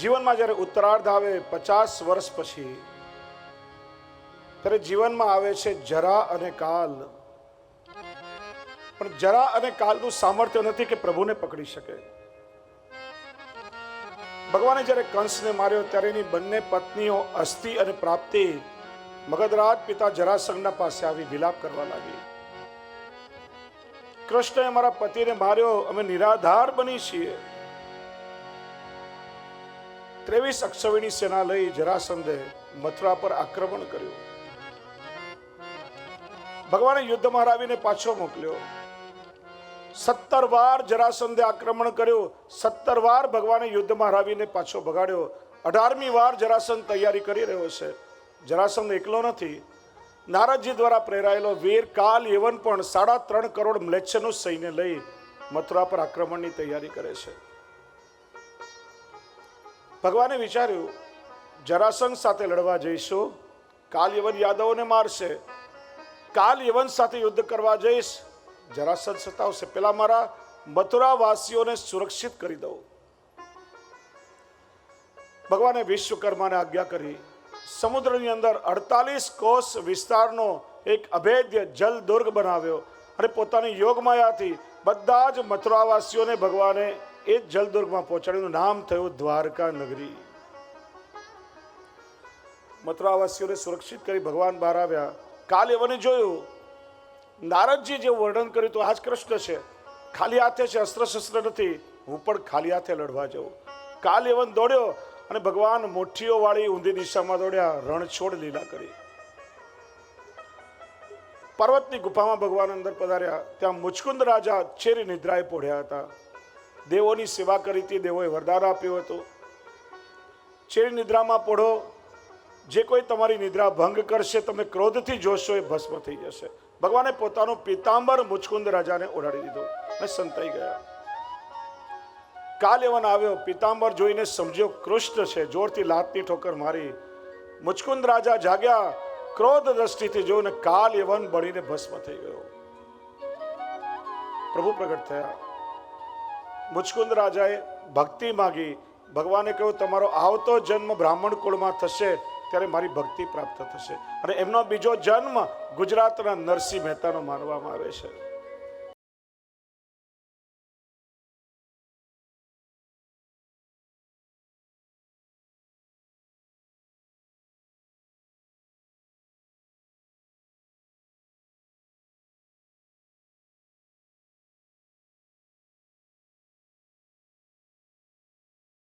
જીવનમાં જ્યારે ઉત્તરાર્ધ આવે પચાસ વર્ષ પછી, ત્યારે જીવનમાં આવે છે જરા અને કાલ. પણ જરા અને કાલનું સામર્થ્ય નથી કે પ્રભુને પકડી શકે. ભગવાને જ્યારે કંસને માર્યો, ત્યારે એની બંને પત્નીઓ અસ્થિ અને પ્રાપ્તિ મગધરાજ પિતા જરાસંઘના પાસે આવી વિલાપ કરવા લાગી. કૃષ્ણએ મારા પતિને માર્યો, અમે નિરાધાર બની છીએ. ત્રેવીસ અક્ષવિણી સેના લઈ જરાસંધે મથુરા પર આક્રમણ કર્યું. ભગવાને યુદ્ધમાં હરાવીને પાછો મોકલ્યો. સત્તર વાર જરાસંધે આક્રમણ કર્યું. સત્તર વાર ભગવાને યુદ્ધમાં હરાવીને પાછો ભગાડ્યો. અઢારમી વાર જરાસંધ તૈયારી કરી રહ્યો છે. જરાસંધ એકલો નથી. નારદજી દ્વારા પ્રેરાયેલો વીર કાલ યવન પણ સાડા ત્રણ કરોડ મ્લેચ્છનું સૈન્ય લઈ મથુરા પર આક્રમણની તૈયારી કરે છે. ભગવાને વિચાર્યું, જરાસંઘ સાથે લડવા જઈશું કાલ યવન યાદવોને મારશે કાલ યવન સાથે યુદ્ધ કરવા જઈશ, જરાસંઘ સતાવશે. પેલા મારા મથુરાવાસીઓને સુરક્ષિત કરી દઉં. ભગવાને વિશ્વકર્માને આજ્ઞા કરી, સમુદ્રની અંદર અડતાલીસ કોષ વિસ્તારનો એક અભેદ્ય જલ દુર્ગ બનાવ્યો અને પોતાની યોગમાયાથી બધા જ મથુરાવાસીઓને ભગવાને એ જ જલદુર્ગમાં પહોંચાડ્યું નામ થયું દ્વારકા નગરી. મથુરાવાસીઓને સુરક્ષિત કરી ભગવાન બહાર આવ્યા. કાલ એવાને જોયું. નારદજી જે વર્ણન કર્યું તો આ કૃષ્ણ છે. ખાલી હાથે છે અસ્ત્ર શસ્ત્ર નથી. હું પણ ખાલી હાથે લડવા જાઉં. કાલ એવન દોડ્યો અને ભગવાન મોઠીઓ વાળી ઊંધી દિશામાં દોડ્યા, રણછોડ લીલા કરી. પર્વતની ગુફામાં ભગવાન અંદર પધાર્યા. ત્યાં મુચકુંદ રાજા ચેરી નિદ્રાએ પોઢ્યા હતા. દેવોની સેવા કરી હતી, દેવોએ વરદાન આપ્યું હતું. ચેરી નિદ્રામાં પડો જે કોઈ તમારી નિદ્રા ભંગ કરશે, તમે ક્રોધથી જોશો એ ભસ્મ થઈ જશે. ભગવાને પોતાનો પિતાંબર મુચકુંદ રાજાને ઓઢાડી દીધો. અને સંતાઈ ગયા. કાલ એવન આવ્યો, પિતાંબર જોઈને સમજ્યો, કૃષ્ણ છે, જોરથી લાતની ઠોકર મારી. મુચકુંદ રાજા જાગ્યા, ક્રોધ દ્રષ્ટિથી જોઈને કાલ એવન બળીને ભસ્મ થઈ ગયો. પ્રભુ પ્રગટ થયા. મુચકુંદ રાજાએ ભક્તિ માગી. ભગવાને કહ્યું, તમારો આવતો જન્મ બ્રાહ્મણ કુળમાં થશે, ત્યારે મારી ભક્તિ પ્રાપ્ત થશે. અને એમનો બીજો જન્મ ગુજરાતના નરસિંહ મહેતાનો માનવામાં આવે છે.